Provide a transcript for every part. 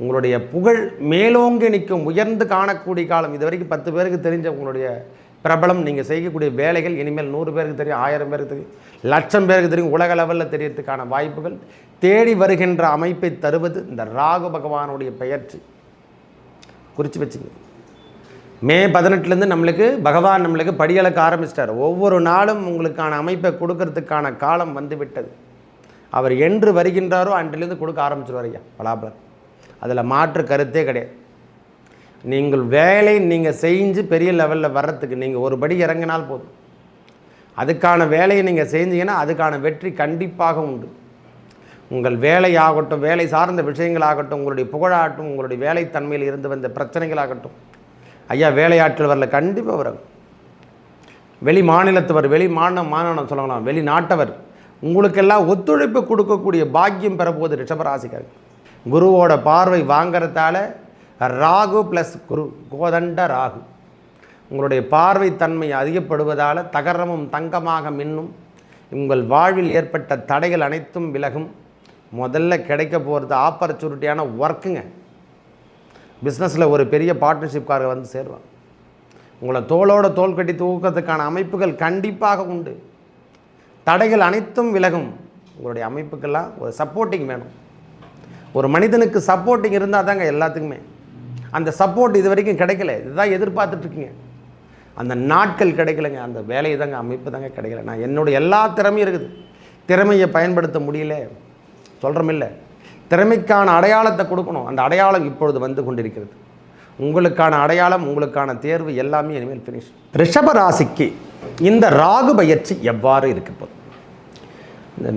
உங்களுடைய புகழ் மேலோங்கி நிற்கும் உயர்ந்து காணக்கூடிய காலம். இது வரைக்கும் பத்து பேருக்கு தெரிஞ்ச உங்களுடைய பிரபலம். நீங்கள் செய்யக்கூடிய வேலைகள் இனிமேல் நூறு பேருக்கு தெரியும் ஆயிரம் பேருக்கு தெரியும் லட்சம் பேருக்கு தெரியும் உலக லெவலில் தெரியறதுக்கான வாய்ப்புகள். தேடி வருகின்ற அமைப்பை தருவது இந்த ராகு பகவானுடைய பெயர்ச்சி. குறித்து வச்சுங்க. மே பதினெட்டுலேருந்து நம்மளுக்கு பகவான் நம்மளுக்கு படியளக்க ஆரம்பிச்சிட்டார். ஒவ்வொரு நாளும் உங்களுக்கான அமைப்பை கொடுக்கறதுக்கான காலம் வந்துவிட்டது. அவர் என்று வருகின்றாரோ அன்றிலிருந்து கொடுக்க ஆரம்பிச்சிருவார் ஐயா. பலாபலன். அதில் மாற்று கருத்தே கிடையாது. நீங்கள் வேலை நீங்கள் செஞ்சு பெரிய லெவலில் வர்றதுக்கு நீங்கள் ஒரு படி இறங்கினால் போதும். அதுக்கான வேலையை நீங்கள் செஞ்சீங்கன்னா அதுக்கான வெற்றி கண்டிப்பாக உண்டு. உங்கள் வேலையாகட்டும் வேலை சார்ந்த விஷயங்களாகட்டும் உங்களுடைய புகழாகட்டும் உங்களுடைய வேலைத்தன்மையில் இருந்து வந்த பிரச்சனைகளாகட்டும் ஐயா வேலையாட்கள் வரல கண்டிப்பாக வரும். வெளி மாநிலத்தவர் வெளி மாநிலம் மாநிலம் சொல்லலாம் வெளிநாட்டவர் உங்களுக்கெல்லாம் ஒத்துழைப்பு கொடுக்கக்கூடிய பாக்கியம் பெறப்போகுது ரிஷபராசிக்காரர் குருவோட பார்வை வாங்கிறதால ராகு ப்ளஸ் குரு கோதண்ட ராகு. உங்களுடைய பார்வை தன்மை அதிகப்படுவதால் தகரமும் தங்கமாக மின்னும். உங்கள் வாழ்வில் ஏற்பட்ட தடைகள் அனைத்தும் விலகும். முதல்ல கிடைக்க போகிறது ஆப்பர்ச்சுனிட்டியான ஒர்க்குங்க பிஸ்னஸில் ஒரு பெரிய பார்ட்னர்ஷிப்காரர் வந்து சேருவாங்க. உங்களை தோளோட தோல் கட்டி தூக்கத்துக்கான அமைப்புகள் கண்டிப்பாக உண்டு. தடைகள் அனைத்தும் விலகும். உங்களுடைய அமைப்புக்கெல்லாம் ஒரு சப்போர்ட்டிங் வேணும். ஒரு மனிதனுக்கு சப்போர்ட்டிங் இருந்தால் தாங்க எல்லாத்துக்குமே. அந்த சப்போர்ட் இது வரைக்கும் கிடைக்கல. இதுதான் எதிர்பார்த்துட்ருக்கீங்க. அந்த நாட்கள் கிடைக்கலங்க. அந்த வேலையை தாங்க அமைப்பு தாங்க கிடைக்கல. நான் என்னோடய எல்லா திறமையும் இருக்குது. திறமையை பயன்படுத்த முடியல. சொல்கிறமில்ல திறமைக்கான அடையாளத்தை கொடுக்கணும். அந்த அடையாளம் இப்பொழுது வந்து கொண்டிருக்கிறது. உங்களுக்கான அடையாளம் உங்களுக்கான தேர்வு எல்லாமே இனிமேல் ஃபினிஷ் ரிஷபராசிக்கு இந்த ராகு பயிற்சி எவ்வாறு இருக்கப்போகுது?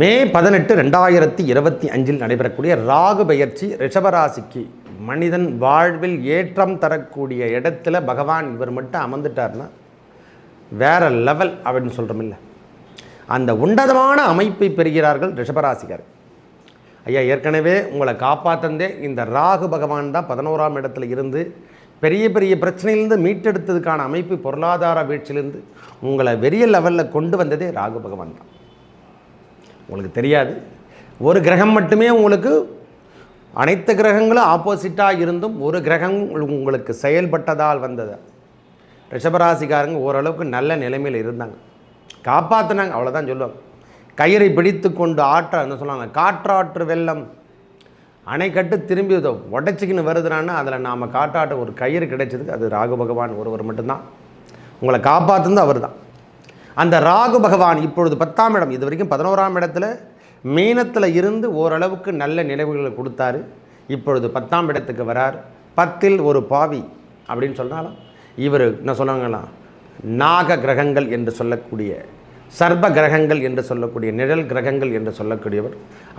மே பதினெட்டு ரெண்டாயிரத்தி இருபத்தி அஞ்சில் நடைபெறக்கூடிய ராகு பயிற்சி ரிஷபராசிக்கு மனிதன் வாழ்வில் ஏற்றம் தரக்கூடிய இடத்துல பகவான் இவர் மட்டும் அமர்ந்துட்டார்னா வேற லெவல் அப்படின்னு சொல்கிறோமில்ல அந்த உன்னதமான அமைப்பை பெறுகிறார்கள் ரிஷபராசிகர் ஐயா ஏற்கனவே உங்களை காப்பாற்றந்தே இந்த ராகு பகவான் தான் பதினோராம் இடத்துல இருந்து பெரிய பெரிய பிரச்சனையிலேருந்து மீட்டெடுத்ததுக்கான அமைப்பு பொருளாதார வீழ்ச்சியிலிருந்து உங்களை பெரிய லெவலில் கொண்டு வந்ததே ராகு பகவான் தான். உங்களுக்கு தெரியாது. ஒரு கிரகம் மட்டுமே உங்களுக்கு அனைத்து கிரகங்களும் ஆப்போசிட்டாக இருந்தும் ஒரு கிரகம் உங்களுக்கு செயல்பட்டதால் வந்தது. ரிஷபராசிக்காரங்க ஓரளவுக்கு நல்ல நிலைமையில் இருந்தாங்க. காப்பாற்றினாங்க அவ்வளோதான் சொல்லுவாங்க. கயிறை பிடித்து கொண்டு ஆற்ற என்ன சொல்லுவாங்க காற்றாற்று வெள்ளம். அணை கட்டு திரும்பி உடச்சிக்கின்னு வருதுனான்னா அதில் நாம் காட்டாட்ட ஒரு கயிறு கிடைச்சதுக்கு அது ராகு பகவான் ஒருவர் மட்டும்தான். உங்களை காப்பாற்றுனது அவர் தான் அந்த ராகு பகவான் இப்பொழுது பத்தாம் இடம் இது வரைக்கும் பதினோராம் இடத்துல மீனத்தில் இருந்து ஓரளவுக்கு நல்ல நினைவுகளை கொடுத்தாரு. இப்பொழுது பத்தாம் இடத்துக்கு வரார். பத்தில் ஒரு பாவி அப்படின்னு சொன்னாலும் இவர் என்ன சொன்னாங்கன்னா நாக கிரகங்கள் என்று சொல்லக்கூடிய சர்ப கிரகங்கள் என்று சொல்லக்கூடிய நிழல் கிரகங்கள் என்று சொல்லக்கூடியவர்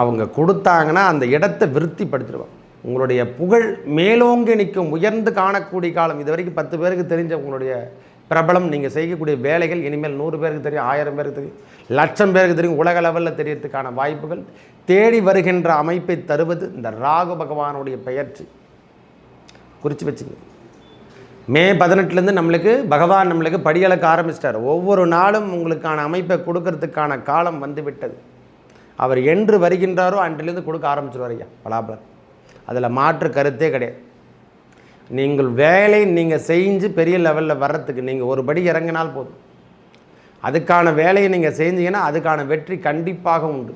அவங்க கொடுத்தாங்கன்னா அந்த இடத்தை விருத்திப்படுத்திடுவாங்க உங்களுடைய புகழ் மேலோங்கி நிற்கும் உயர்ந்து காணக்கூடிய காலம் இது வரைக்கும் பத்து பேருக்கு தெரிஞ்ச உங்களுடைய பிரபலம். நீங்கள் செய்யக்கூடிய வேலைகள் இனிமேல் நூறு பேருக்கு தெரியும் ஆயிரம் பேருக்கு தெரியும் லட்சம் பேருக்கு தெரியும். உலக லெவலில் தெரியறதுக்கான வாய்ப்புகள் தேடி வருகின்ற அமைப்பை தருவது இந்த ராகு பகவானுடைய பெயர்ச்சி. குறித்து வச்சுங்க மே பதினெட்டுலேருந்து நம்மளுக்கு பகவான் நம்மளுக்கு படியளக்க ஆரம்பிச்சிட்டார். ஒவ்வொரு நாளும் உங்களுக்கான அமைப்பை கொடுக்கறதுக்கான காலம் வந்து விட்டது அவர் என்று வருகின்றாரோ அன்றிலிருந்து கொடுக்க ஆரம்பிச்சிருவார் ஐயா பலாபலன். அதில் மாற்று கருத்தே கிடையாது. நீங்கள் வேலை நீங்கள் செஞ்சு பெரிய லெவலில் வர்றதுக்கு நீங்கள் ஒரு படி இறங்கினால் போதும். அதுக்கான வேலையை நீங்கள் செஞ்சீங்கன்னா அதுக்கான வெற்றி கண்டிப்பாக உண்டு.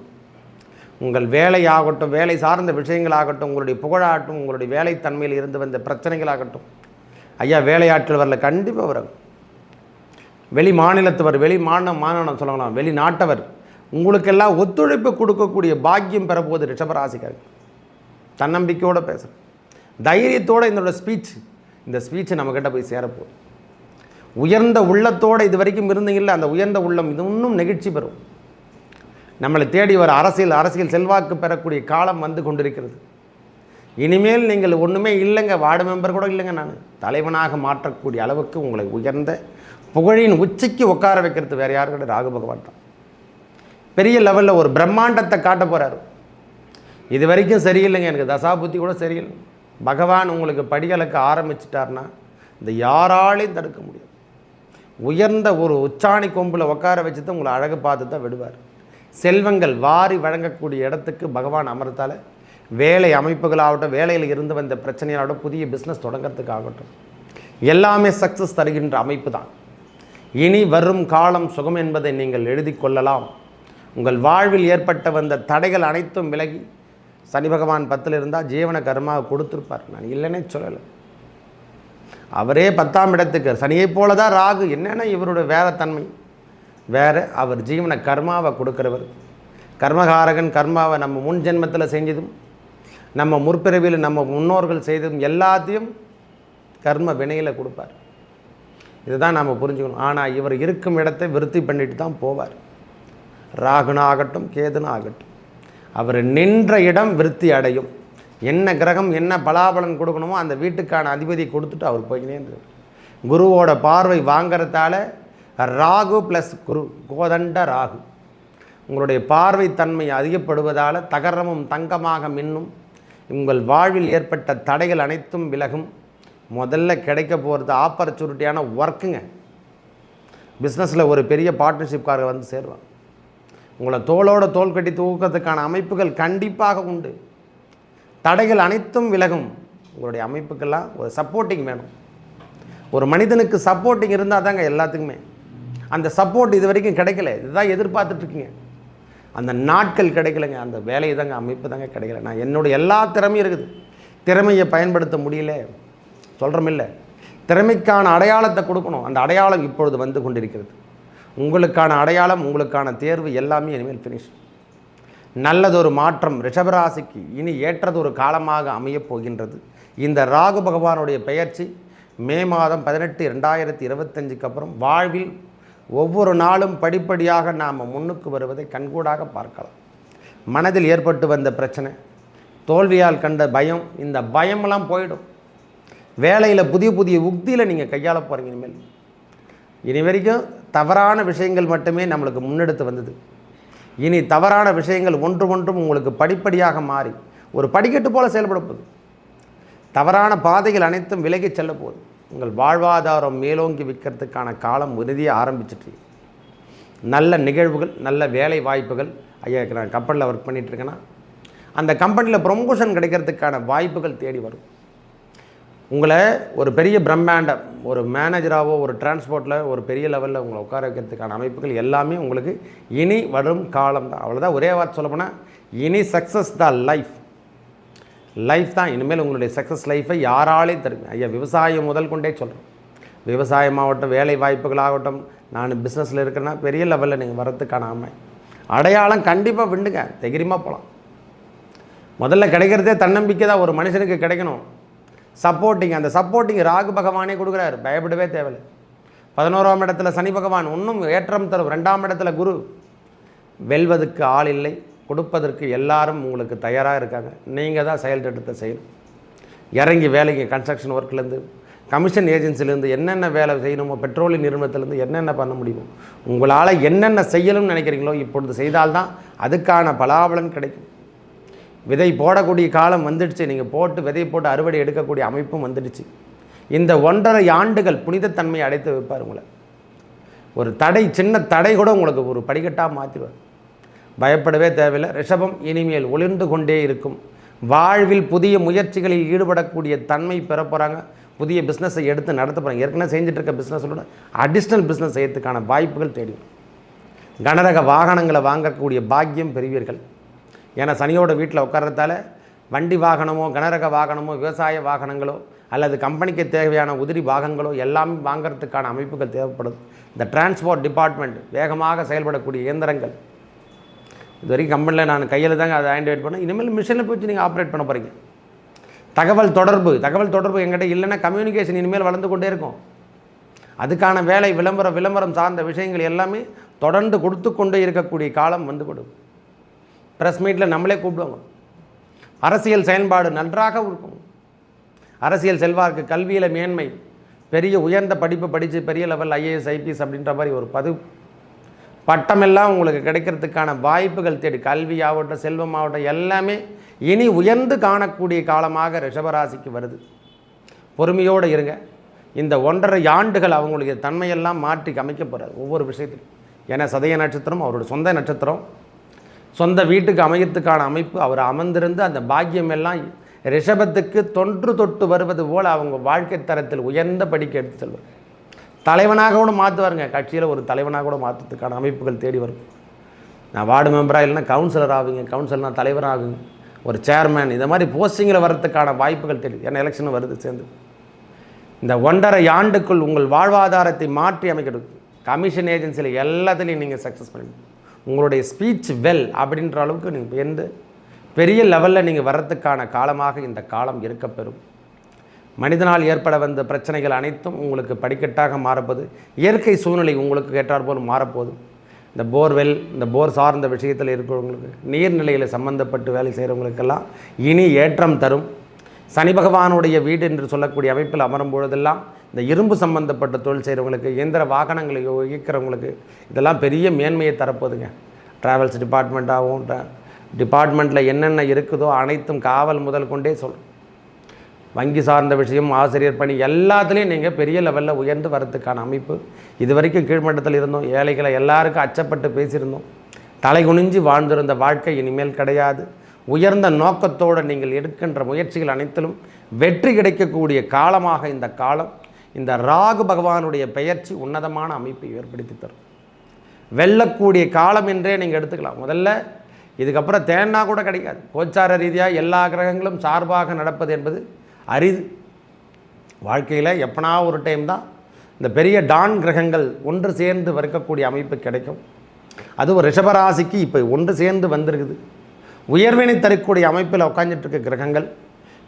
உங்கள் வேலையாகட்டும் வேலை சார்ந்த விஷயங்களாகட்டும் உங்களுடைய புகழாகட்டும் உங்களுடைய வேலைத்தன்மையில் இருந்து வந்த பிரச்சனைகளாகட்டும். ஐயா வேலையாட்கள் வரல கண்டிப்பாக வரும் வெளி மாநிலத்தவர் வெளி மாநிலம் மாநிலம் சொல்லலாம். வெளிநாட்டவர் உங்களுக்கெல்லாம் ஒத்துழைப்பு கொடுக்கக்கூடிய பாக்கியம் பெறப்போகுது ரிஷபராசிக்காரர் தன்னம்பிக்கையோடு பேசுகிறேன் தைரியத்தோடு இதனோட ஸ்பீச் இந்த ஸ்பீச்சை நம்மக்கிட்ட போய் சேரப்போகுது உயர்ந்த உள்ளத்தோடு இது வரைக்கும் இருந்தீங்கல்ல அந்த உயர்ந்த உள்ளம் இது இன்னும் நெகிழ்ச்சி பெறும். நம்மளை தேடி வர அரசியல் அரசியல் செல்வாக்கு பெறக்கூடிய காலம் வந்து கொண்டிருக்கிறது. இனிமேல் நீங்கள் ஒன்றுமே இல்லைங்க வார்டு மெம்பர் கூட இல்லைங்க நான். தலைவனாக மாற்றக்கூடிய அளவுக்கு உங்களை உயர்ந்த புகழின் உச்சிக்கு உட்கார வைக்கிறது வேறு யாரும் கிடையாது ராகு பகவான் தான். பெரிய லெவலில் ஒரு பிரம்மாண்டத்தை காட்ட போகிறாரு இது வரைக்கும் சரியில்லைங்க எனக்கு தசாபுத்தி கூட சரியில்லை. பகவான் உங்களுக்கு படிகளுக்கு ஆரம்பிச்சிட்டார்னா இந்த யாராலையும் தடுக்க முடியும் உயர்ந்த ஒரு உச்சாணி கொம்பில் உட்கார வச்சு தான் உங்களை அழகு பார்த்து தான் விடுவார். செல்வங்கள் வாரி வழங்கக்கூடிய இடத்துக்கு பகவான் அமர்த்தால வேலை அமைப்புகளாகட்டும் வேலையில் இருந்து வந்த பிரச்சனையாகட்டும் புதிய பிஸ்னஸ் தொடங்கிறதுக்காகட்டும் எல்லாமே சக்ஸஸ் தருகின்ற அமைப்பு தான். இனி வரும் காலம் சுகம் என்பதை நீங்கள் எழுதி கொள்ளலாம். உங்கள் வாழ்வில் ஏற்பட்ட வந்த தடைகள் அனைத்தும் விலகி சனி பகவான் பத்தில் இருந்தால் ஜீவன கர்மாவை கொடுத்துருப்பார். நான் இல்லைன்னே சொல்லலை. அவரே பத்தாம் இடத்துக்கு சனியைப் போல தான் ராகு. என்னென்ன இவருடைய வேற தன்மை வேற அவர் ஜீவன கர்மாவை கொடுக்குறவர். கர்மகாரகன் கர்மாவை நம்ம முன் ஜென்மத்தில் செஞ்சதும் நம்ம முற்பிறவியில் நம்ம முன்னோர்கள் செய்ததும் எல்லாத்தையும் கர்ம வினையில் கொடுப்பார். இதுதான் நாம் புரிஞ்சுக்கணும். ஆனால் இவர் இருக்கும் இடத்தை விருத்தி பண்ணிட்டு தான் போவார். ராகுனாகட்டும் ஆகட்டும் ஆகட்டும் அவர் நின்ற இடம் விருத்தி அடையும். என்ன கிரகம் என்ன பலாபலன் கொடுக்கணுமோ அந்த வீட்டுக்கான அதிபதியை கொடுத்துட்டு அவர் போய்க்கினே இருந்தார். குருவோட பார்வை வாங்கிறதால ராகு ப்ளஸ் குரு கோதண்ட ராகு. உங்களுடைய பார்வை தன்மை அதிகப்படுவதால் தகரமும் தங்கமாக மின்னும். உங்கள் வாழ்வில் ஏற்பட்ட தடைகள் அனைத்தும் விலகும். முதல்ல கிடைக்க போகிறது ஆப்பர்ச்சுனிட்டியான ஒர்க்குங்க பிஸ்னஸில் ஒரு பெரிய பார்ட்னர்ஷிப்காரர் வந்து சேருவாங்க. உங்களை தோளோட தோல் கட்டி தூக்கத்துக்கான அமைப்புகள் கண்டிப்பாக உண்டு. தடைகள் அனைத்தும் விலகும். உங்களுடைய அமைப்புக்கெல்லாம் ஒரு சப்போர்ட்டிங் வேணும். ஒரு மனிதனுக்கு சப்போர்ட்டிங் இருந்தால் தாங்க எல்லாத்துக்குமே. அந்த சப்போர்ட் இது வரைக்கும் கிடைக்கல. இதுதான் எதிர்பார்த்துட்ருக்கீங்க. அந்த நாட்கள் கிடைக்கலங்க. அந்த வேலையை தாங்க அமைப்பு தாங்க கிடைக்கல. நான் என்னுடைய எல்லா திறமையும் இருக்குது. திறமையை பயன்படுத்த முடியல. சொல்கிறோமில்ல திறமைக்கான அடையாளத்தை கொடுக்கணும். அந்த அடையாளம் இப்பொழுது வந்து கொண்டிருக்கிறது. உங்களுக்கான அடையாளம் உங்களுக்கான தேர்வு எல்லாமே இனிமேல் ஃபினிஷ் நல்லதொரு மாற்றம் ரிஷபராசிக்கு இனி ஏற்றதொரு காலமாக அமையப் போகின்றது. இந்த ராகு பகவானுடைய பெயர்ச்சி மே மாதம் பதினெட்டு ரெண்டாயிரத்தி இருபத்தஞ்சுக்கு அப்புறம் வாழ்வில் ஒவ்வொரு நாளும் படிப்படியாக நாம் முன்னுக்கு வருவதை கண்கூடாக பார்க்கலாம். மனதில் ஏற்பட்டு வந்த பிரச்சனை தோல்வியால் கண்ட பயம் இந்த பயமெல்லாம் போயிடும். வேலையில் புதிய புதிய உக்தியில் நீங்கள் கையாள போகிறீங்க இனிமேல். இனி வரைக்கும் தவறான விஷயங்கள் மட்டுமே நம்மளுக்கு முன்னெடுத்து வந்தது. இனி தவறான விஷயங்கள் ஒன்று ஒன்றும் உங்களுக்கு படிப்படியாக மாறி ஒரு படிக்கட்டு போல செயல்பட போகுது. தவறான பாதைகள் அனைத்தும் விலகிச் செல்ல போகுது. உங்கள் வாழ்வாதாரம் மேலோங்கி விற்கிறதுக்கான காலம் உறுதியாக ஆரம்பிச்சிட்டு நல்ல நிகழ்வுகள் நல்ல வேலை வாய்ப்புகள். ஐயா நான் கப்பலில் ஒர்க் பண்ணிகிட்ருக்கேன்னா அந்த கம்பெனியில் ப்ரொமோஷன் கிடைக்கிறதுக்கான வாய்ப்புகள் தேடி வரும். உங்களை ஒரு பெரிய பிரம்மாண்டம் ஒரு மேனேஜராகவோ ஒரு டிரான்ஸ்போர்ட்டில் ஒரு பெரிய லெவலில் உங்களை உட்கார வைக்கிறதுக்கான அமைப்புகள் எல்லாமே உங்களுக்கு இனி வரும் காலம் தான். அவ்வளோதான் ஒரே வார்த்தை சொல்லப்போனால் இனி சக்ஸஸ் தான் லைஃப் லைஃப் தான். இனிமேல் உங்களுடைய சக்ஸஸ் லைஃப்பை யாராலையும் தரும் ஐயா விவசாயம் முதல் கொண்டே சொல்கிறேன் விவசாயமாகட்டும் வேலை வாய்ப்புகளாகட்டும் நான் பிஸ்னஸில் இருக்கிறேன்னா பெரிய லெவலில் நீங்கள் வரத்துக்கான ஆமை அடையாளம் கண்டிப்பாக விண்டுங்க தைரியமாக போகலாம் முதல்ல கிடைக்கிறதே தன்னம்பிக்கை தான் ஒரு மனுஷனுக்கு கிடைக்கணும். சப்போர்ட்டிங் அந்த சப்போர்ட்டிங் ராகு பகவானே கொடுக்குறாரு. பயப்படவே தேவையில்லை. பதினோராம் இடத்துல சனி பகவான் இன்னும் ஏற்றம் தரும். ரெண்டாம் இடத்துல குரு. வெல்வதற்கு ஆள் இல்லை. கொடுப்பதற்கு எல்லாரும் உங்களுக்கு தயாராக இருக்காங்க. நீங்கள் தான் செயல் திட்டத்தை செய்யணும். இறங்கி வேலைக்கு கன்ஸ்ட்ரக்ஷன் ஒர்க்லேருந்து கமிஷன் ஏஜென்சிலேருந்து என்னென்ன வேலை செய்யணுமோ பெட்ரோலிய நிறுவனத்திலேருந்து என்னென்ன பண்ண முடியுமோ உங்களால் என்னென்ன செய்யணும்னு நினைக்கிறீங்களோ இப்பொழுது செய்தால்தான் அதுக்கான பலாபலன் கிடைக்கும். விதை போடக்கூடிய காலம் வந்துடுச்சு. நீங்கள் போட்டு விதை போட்டு அறுவடை எடுக்கக்கூடிய அமைப்பும் வந்துடுச்சு. இந்த ஒன்றரை ஆண்டுகள் புனிதத்தன்மையை அடைத்து வைப்பார் உங்களை. ஒரு தடை சின்ன தடை கூட உங்களுக்கு ஒரு படிக்கட்டாக மாற்றிடுவார் பயப்படவே தேவையில்லை. ரிஷபம் இனிமேல் ஒளிர்ந்து கொண்டே இருக்கும். வாழ்வில் புதிய முயற்சிகளில் ஈடுபடக்கூடிய தன்மை பெற போகிறாங்க புதிய பிஸ்னஸை எடுத்து நடத்த போகிறாங்க ஏற்கனவே செஞ்சுட்டு இருக்க பிஸ்னஸோட அடிஷ்னல் பிஸ்னஸ் செய்யறதுக்கான வாய்ப்புகள் தேடி கனரக வாகனங்களை வாங்கக்கூடிய பாக்கியம் பெறுவீர்கள். ஏன்னா சனியோட வீட்டில் உட்கார்றதால வண்டி வாகனமோ கனரக வாகனமோ விவசாய வாகனங்களோ அல்லது கம்பெனிக்கு தேவையான உதிரி பாகங்களோ எல்லாமே வாங்கிறதுக்கான அமைப்புகள் தேவைப்படுது. இந்த டிரான்ஸ்போர்ட் டிபார்ட்மெண்ட் வேகமாக செயல்படக்கூடிய இயந்திரங்கள். இது வரைக்கும் கம்பெனியில் நான் கையில் தாங்க அதை ஆண்டிவேட் பண்ணேன். இனிமேல் மிஷினில் போய் நீங்கள் ஆப்ரேட் பண்ண போகிறீங்க தகவல் தொடர்பு தகவல் தொடர்பு எங்கிட்ட இல்லைன்னா கம்யூனிகேஷன் இனிமேல் வளர்ந்து கொண்டே இருக்கும். அதுக்கான வேலை விளம்பரம் விளம்பரம் சார்ந்த விஷயங்கள் எல்லாமே தொடர்ந்து கொடுத்து கொண்டே இருக்கக்கூடிய காலம் வந்து கொடுக்கும். ப்ரெஸ் மீட்டில் நம்மளே கூப்பிடுவாங்க. அரசியல் செயல்பாடு நன்றாக இருக்கும். அரசியல் செல்வார்க்கு கல்வியில் மேன்மை பெரிய உயர்ந்த படிப்பு படித்து பெரிய லெவல் ஐஏஎஸ் ஐபிஎஸ் அப்படின்ற மாதிரி ஒரு பது பட்டமெல்லாம் உங்களுக்கு கிடைக்கிறதுக்கான வாய்ப்புகள் தேடி கல்வி ஆகட்டும் செல்வம் ஆகட்டும் எல்லாமே இனி உயர்ந்து காணக்கூடிய காலமாக ரிஷபராசிக்கு வருது. பொறுமையோடு இருங்க. இந்த ஒன்றரை ஆண்டுகள் அவங்களுடைய தன்மையெல்லாம் மாற்றி அமைக்க போகிறார் ஒவ்வொரு விஷயத்திலும். ஏன்னா சதய நட்சத்திரம் அவரோட சொந்த நட்சத்திரம். சொந்த வீட்டுக்கு அமையத்துக்கான அமைப்பு அவர் அமர்ந்திருந்து அந்த பாக்கியம் எல்லாம் ரிஷபத்துக்கு தொன்று தொட்டு வருவது போல் அவங்க வாழ்க்கை தரத்தில் உயர்ந்த படிக்க எடுத்து செல்வார். தலைவனாக கூட மாற்றுவாருங்க கட்சியில் ஒரு தலைவனாக கூட மாற்றுறதுக்கான அமைப்புகள் தேடி வரும். நான் வார்டு மெம்பராக இல்லைன்னா கவுன்சிலர் ஆகுங்க. கவுன்சிலர்னா தலைவர் ஆகுங்க. ஒரு சேர்மேன் இந்த மாதிரி போஸ்டிங்கில் வர்றதுக்கான வாய்ப்புகள் தேடி ஏன்னா எலெக்ஷன் வருது சேர்ந்து. இந்த ஒன்றரை ஆண்டுக்குள் உங்கள் வாழ்வாதாரத்தை மாற்றி அமைக்கிறது கமிஷன் ஏஜென்சியில் எல்லாத்துலேயும் நீங்கள் சக்ஸஸ் பண்ணுவீங்க உங்களுடைய ஸ்பீச் வெல் அப்படின்ற அளவுக்கு நீங்கள் உயர்ந்து பெரிய லெவலில் நீங்கள் வர்றதுக்கான காலமாக இந்த காலம் இருக்கப்பெறும். மனிதனால் ஏற்பட வந்த பிரச்சனைகள் அனைத்தும் உங்களுக்கு படிக்கட்டாக மாறப்போது இயற்கை சூழ்நிலை உங்களுக்கு ஏற்றாற்போல் மாறப்போகுது இந்த போர்வெல் இந்த போர் சார்ந்த விஷயத்தில் இருக்கிறவங்களுக்கு நீர்நிலையில் சம்பந்தப்பட்டு வேலை செய்கிறவங்களுக்கெல்லாம் இனி ஏற்றம் தரும். சனி பகவானுடைய வீடு என்று சொல்லக்கூடிய அமைப்பில் அமரும் பொழுதெல்லாம் இந்த இரும்பு சம்பந்தப்பட்ட தொழில் செய்கிறவங்களுக்கு இயந்திர வாகனங்களை இயக்கிறவங்களுக்கு இதெல்லாம் பெரிய மேன்மையை தரப்போகுதுங்க. ட்ராவல்ஸ் டிபார்ட்மெண்ட்டாகவும் டிபார்ட்மெண்ட்டில் என்னென்ன இருக்குதோ அனைத்தும் காவல் முதல் கொண்டே சொல் வங்கி சார்ந்த விஷயம் ஆசிரியர் பணி எல்லாத்துலேயும் நீங்கள் பெரிய லெவலில் உயர்ந்து வரதுக்கான அமைப்பு. இது வரைக்கும் கீழ்மட்டத்தில் இருந்தோம் ஏழைகளை எல்லாருக்கும் அச்சப்பட்டு பேசியிருந்தோம். தலை குனிஞ்சு வாழ்ந்திருந்த வாழ்க்கை இனிமேல் கிடையாது. உயர்ந்த நோக்கத்தோடு நீங்கள் எடுக்கின்ற முயற்சிகள் அனைத்திலும் வெற்றி கிடைக்கக்கூடிய காலமாக இந்த காலம். இந்த ராகு பகவானுடைய பெயர்ச்சி உன்னதமான அமைப்பை ஏற்படுத்தி தரும். வெல்லக்கூடிய காலம் என்றே நீங்கள் எடுத்துக்கலாம். முதல்ல இதுக்கப்புறம் தேன்னா கூட கிடைக்காது. கோச்சார ரீதியாக எல்லா கிரகங்களும் சார்பாக நடப்பது என்பது அரிது. வாழ்க்கையில் எப்பனா ஒரு டைம் தான் இந்த பெரிய டான் கிரகங்கள் ஒன்று சேர்ந்து வறுக்கக்கூடிய அமைப்பு கிடைக்கும். அதுவும் ரிஷபராசிக்கு இப்போ ஒன்று சேர்ந்து வந்திருக்குது. உயர்வினை தரக்கூடிய அமைப்பில் உட்காந்துட்டு இருக்க கிரகங்கள்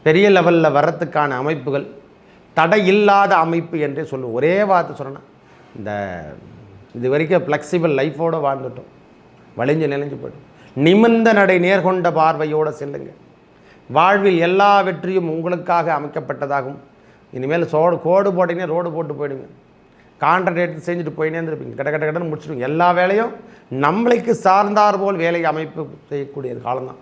பெரிய லெவலில் வரத்துக்கான அமைப்புகள் தடை இல்லாத அமைப்பு என்றே சொல்லுவோம். ஒரே வார்த்தை சொன்னேன்னா இந்த இது வரைக்கும் ஃப்ளெக்சிபிள் லைஃபோடு வாழ்ந்துட்டோம். வளைஞ்சு நெளிஞ்சு போய்டும் நிமிர்ந்த நடை நேர்கொண்ட பார்வையோடு செல்லுங்க. வாழ்வில் எல்லா வெற்றியும் உங்களுக்காக அமைக்கப்பட்டதாகும். இனிமேல் சோடு கோடு போட்டிங்கன்னா ரோடு போட்டு போயிடுங்க. கான்ட்ராக்ட் எடுத்து செஞ்சுட்டு போயினே இருந்திருப்பீங்க. கட்ட கட்ட கட்டன்னு முடிச்சுடுங்க எல்லா வேலையும் நம்மளுக்கு சார்ந்தார் போல் வேலை அமைப்பு செய்யக்கூடியது காலம்தான்.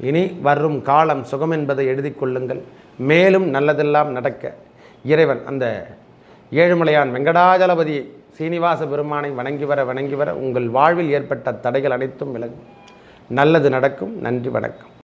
இனி வரும் காலம் சுகம் என்பதை எழுதி கொள்ளுங்கள். மேலும் நல்லதெல்லாம் நடக்க. இறைவன் அந்த ஏழுமலையான் வெங்கடாஜலபதி சீனிவாச பெருமானை வணங்கி வர வணங்கி வர உங்கள் வாழ்வில் ஏற்பட்ட தடைகள் அனைத்தும் விலகும் நல்லது நடக்கும். நன்றி வணக்கம்.